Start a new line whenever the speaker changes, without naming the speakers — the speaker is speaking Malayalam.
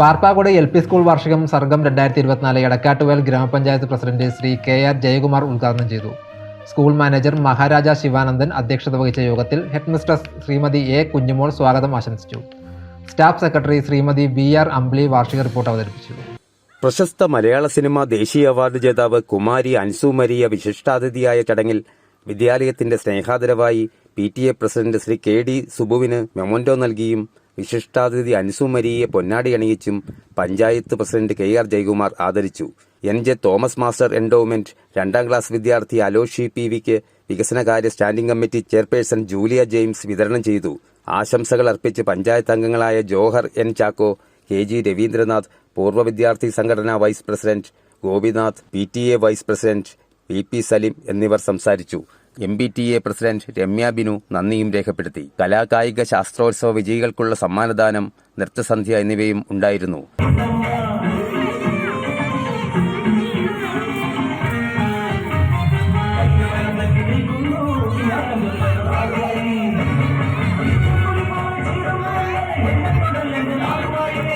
പാർപ്പാക്കോട് എൽ പി സ്കൂൾ വാർഷികം സർഗം രണ്ടായിരത്തി ഇരുപത്തിനാല് എടക്കാട്ടുവയൽ ഗ്രാമപഞ്ചായത്ത് president Shri K R Jayakumar ഉദ്ഘാടനം ചെയ്തു. സ്കൂൾ മാനേജർ മഹാരാജ ശിവാനന്ദൻ അധ്യക്ഷത വഹിച്ച യോഗത്തിൽ ഹെഡ്മിസ്ട്രസ് ശ്രീമതി എ കുഞ്ഞുമോൾ സ്വാഗതം ആശംസിച്ചു. Staff secretary Shrimati V R Ambli വാർഷിക റിപ്പോർട്ട് അവതരിപ്പിച്ചു.
പ്രശസ്ത മലയാള സിനിമ ദേശീയ അവാർഡ് ജേതാവ് കുമാരി അൻസു മരിയ വിശിഷ്ടാതിഥിയായ ചടങ്ങിൽ വിദ്യാലയത്തിന്റെ സ്നേഹാദരവായി P T A president Shri K D സുബുവിന് memento നൽകിയും വിശിഷ്ടാതിഥി അൻസുമരിയെ പൊന്നാടി അണിയിച്ചും panchayat president K R Jayakumar ആദരിച്ചു. N J Thomas master endowment രണ്ടാം ക്ലാസ് വിദ്യാർത്ഥി അലോഷി പി വിക്ക് വികസനകാര്യ standing committee chairperson Julia James വിതരണം ചെയ്തു. ആശംസകൾ അർപ്പിച്ച് പഞ്ചായത്ത് അംഗങ്ങളായ Johar N Chacko K G Ravindranath പൂർവ വിദ്യാർത്ഥി സംഘടനാ vice president Gopinath P T A vice president V P Salim എന്നിവർ സംസാരിച്ചു. M B T A president Ramya Binu നന്ദിയും രേഖപ്പെടുത്തി കലാകായിക ശാസ്ത്രോത്സവ വിജയികൾക്കുള്ള സമ്മാനദാനം നൃത്തസന്ധ്യ എന്നിവയും ഉണ്ടായിരുന്നു
Thank you.